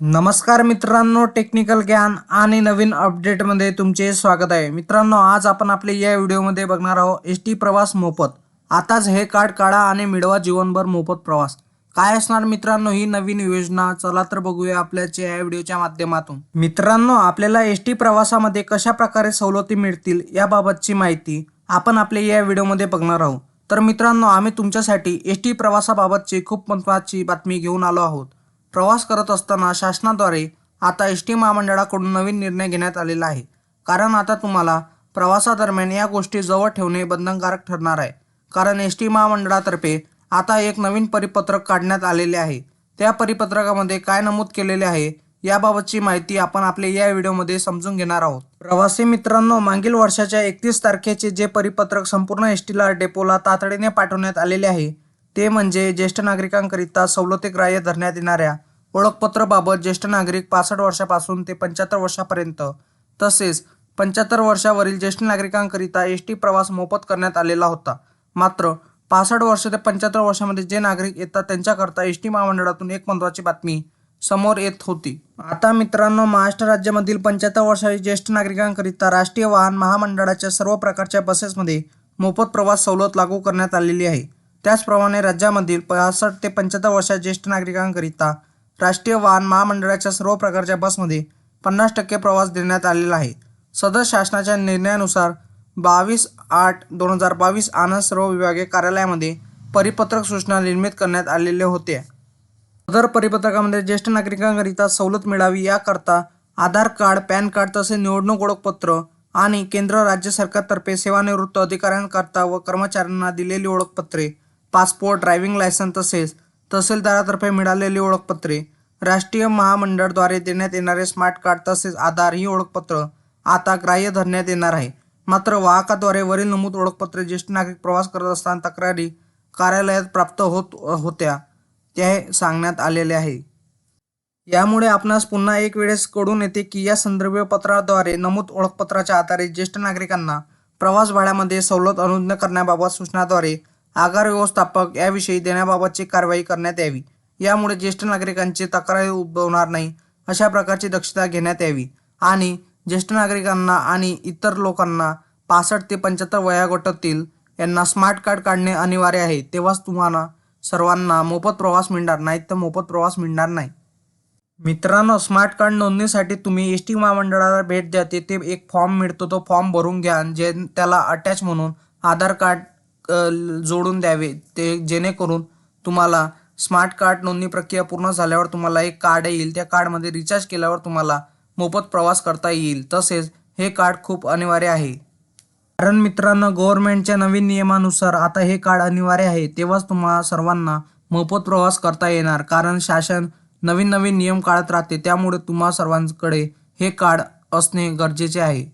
नमस्कार मित्रांनो टेक्निकल ज्ञान आणि नवीन अपडेटमध्ये तुमचे स्वागत आहे. मित्रांनो आज आपण आपले या व्हिडिओमध्ये बघणार आहोत एस टी प्रवास मोफत. आताच हे कार्ड काढा आणि मिळवा जीवनभर मोफत प्रवास. काय असणार मित्रांनो ही नवीन योजना? चला तर बघूया आपल्याच्या या व्हिडिओच्या माध्यमातून. मित्रांनो आपल्याला एस टी प्रवासामध्ये कशा प्रकारे सवलती मिळतील याबाबतची माहिती आपण आपल्या या व्हिडिओमध्ये बघणार आहोत. तर मित्रांनो आम्ही तुमच्यासाठी एस टी प्रवासाबाबतची खूप महत्त्वाची बातमी घेऊन आलो आहोत. प्रवास करत असताना शासनाद्वारे आता एस टी महामंडळाकडून नवीन निर्णय घेण्यात आलेला आहे. कारण आता तुम्हाला प्रवासादरम्यान या गोष्टी जवळ ठेवणे बंधनकारक ठरणार आहे. कारण एस टी महामंडळातर्फे आता एक नवीन परिपत्रक काढण्यात आलेले आहे. त्या परिपत्रकामध्ये काय नमूद केलेले आहे याबाबतची माहिती आपण आपल्या या व्हिडिओमध्ये समजून घेणार आहोत. प्रवासी मित्रांनो मागील वर्षाच्या एकतीस तारखेचे जे परिपत्रक संपूर्ण एस टीला डेपोला तातडीने पाठवण्यात आलेले आहे ते म्हणजे ज्येष्ठ नागरिकांकरिता सवलतीग्राह्य धरण्यात येणाऱ्या ओळखपत्रबाबत ज्येष्ठ नागरिक पासष्ट वर्षापासून ते पंच्याहत्तर वर्षापर्यंत तसेच पंच्याहत्तर वर्षावरील ज्येष्ठ नागरिकांकरिता एस टी प्रवास मोफत करण्यात आलेला होता. मात्र पासष्ट वर्ष ते पंच्याहत्तर वर्षामध्ये जे नागरिक येतात त्यांच्याकरता एस टी महामंडळातून एक महत्त्वाची बातमी समोर येत होती. आता मित्रांनो महाराष्ट्र राज्यामधील पंच्याहत्तर वर्षाचे ज्येष्ठ नागरिकांकरिता राष्ट्रीय वाहन महामंडळाच्या सर्व प्रकारच्या बसेसमध्ये मोफत प्रवास सवलत लागू करण्यात आलेली आहे. त्याचप्रमाणे राज्यामधील पासष्ट ते पंच्याहत्तर वर्षात ज्येष्ठ नागरिकांकरिता राष्ट्रीय वाहन महामंडळाच्या सर्व प्रकारच्या बसमध्ये पन्नास टक्के प्रवास देण्यात आलेला आहे. सदर शासनाच्या निर्णयानुसार बावीस आठ दोन हजार बावीस आनंद सर्व विभागीय कार्यालयामध्ये परिपत्रक सूचना निर्मित करण्यात आलेले होते. सदर परिपत्रकामध्ये ज्येष्ठ नागरिकांकरिता सवलत मिळावी याकरता आधार कार्ड पॅन कार्ड तसेच निवडणूक ओळखपत्र आणि केंद्र राज्य सरकारतर्फे सेवानिवृत्त अधिकाऱ्यांकरता व कर्मचाऱ्यांना दिलेली ओळखपत्रे पासपोर्ट ड्रायव्हिंग लायसन तसेच तहसीलदारातर्फे मिळालेली ओळखपत्रे राष्ट्रीय महामंडळद्वारे देण्यात येणारे स्मार्ट कार्ड तसेच आधार ही ओळखपत्र आता ग्राह्य धरण्यात येणार आहे. मात्र वाहकाद्वारे वरील नमूद ओळखपत्रे ज्येष्ठ नागरिक प्रवास करत असताना तक्रारी कार्यालयात प्राप्त होत होत्या ते सांगण्यात आलेले आहे यामुळे आपणास पुन्हा एक वेळेस कळून येते की या संदर्भपत्राद्वारे नमूद ओळखपत्राच्या आधारे ज्येष्ठ नागरिकांना प्रवास भाड्यामध्ये सवलत अनुज्ञ करण्याबाबत सूचनाद्वारे आगार व्यवस्थापक याविषयी देण्याबाबतची कारवाई करण्यात यावी. यामुळे ज्येष्ठ नागरिकांची तक्रारी उद्भवणार नाही अशा प्रकारची दक्षता घेण्यात यावी. आणि ज्येष्ठ नागरिकांना आणि इतर लोकांना पासष्ट ते पंच्याहत्तर वयागटातील यांना स्मार्ट कार्ड काढणे अनिवार्य आहे. तेव्हाच तुम्हाला सर्वांना मोफत प्रवास मिळणार नाही तर मोफत प्रवास मिळणार नाही. मित्रांनो स्मार्ट कार्ड नोंदणीसाठी तुम्ही एस टी महामंडळाला भेट द्या. तेथे एक फॉर्म मिळतो. तो फॉर्म भरून घ्या. जे त्याला अटॅच म्हणून आधार कार्ड जोडून द्यावे. ते जेणेकरून तुम्हाला स्मार्ट कार्ड नोंदणी प्रक्रिया पूर्ण झाल्यावर तुम्हाला एक कार्ड येईल. त्या कार्डमध्ये रिचार्ज केल्यावर तुम्हाला मोफत प्रवास करता येईल. तसेच हे कार्ड खूप अनिवार्य आहे. कारण मित्रांनो गव्हर्नमेंटच्या नवीन नियमानुसार आता हे कार्ड अनिवार्य आहे. तेव्हाच तुम्हाला सर्वांना मोफत प्रवास करता येणार. कारण शासन नवीन नवीन नियम काढत राहते. त्यामुळे तुम्हा सर्वांकडे हे कार्ड असणे गरजेचे आहे.